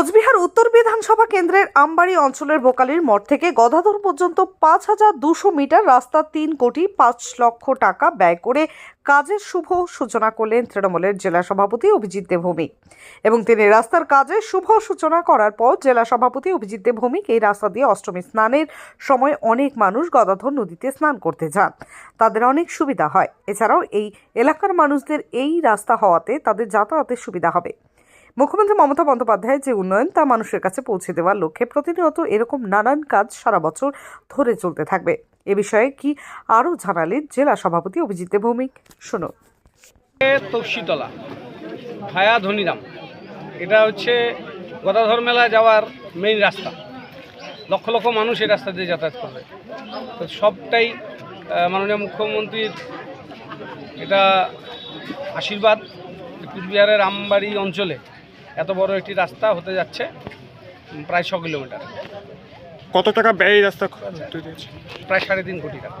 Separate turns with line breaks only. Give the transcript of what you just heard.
কোচবিহার উত্তর বিধানসভা কেন্দ্রের আমবাড়ি অঞ্চলের বোকালির মঠ থেকে গদাধর পর্যন্ত পাঁচ হাজার দুশো মিটার রাস্তা তিন কোটি পাঁচ লক্ষ টাকা ব্যয় করে কাজের শুভ সূচনা করলেন তৃণমূলের জেলা সভাপতি অভিজিৎ দেবভৌমিক এবং তিনি রাস্তার কাজের শুভ সূচনা করার পর জেলা সভাপতি অভিজিৎ দেবভৌমিক এই রাস্তা দিয়ে অষ্টমী স্নানের সময় অনেক মানুষ গদাধর নদীতে স্নান করতে যান। তাদের অনেক সুবিধা হয়। এছাড়াও এই এলাকার মানুষদের এই রাস্তা হওয়াতে তাদের যাতায়াতের সুবিধা হবে। মুখ্যমন্ত্রী মমতা বন্দ্যোপাধ্যায়ের যে উন্নয়ন তা মানুষের কাছে পৌঁছে দেওয়ার লক্ষ্যে প্রতিনিয়ত এরকম নানান কাজ সারা বছর ধরে চলতে থাকবে। এ বিষয়ে কি আরও জানালেন জেলা সভাপতি অভিজিৎ ভৌমিক শুনুন
তপসিতলা ভায়া ধনিরাম। এটা হচ্ছে গদাধর মেলায় যাওয়ার মেইন রাস্তা। লক্ষ লক্ষ মানুষ এই রাস্তা দিয়ে যাতায়াত করবে। তো সবটাই মাননীয় মুখ্যমন্ত্রীর এটা আশীর্বাদ। কুচবিহারের আমবাড়ি অঞ্চলে এত বড় একটি রাস্তা হতে যাচ্ছে প্রায় ছ কিলোমিটার।
কত টাকা ব্যয় এই রাস্তা?
প্রায় সাড়ে তিন কোটি টাকা।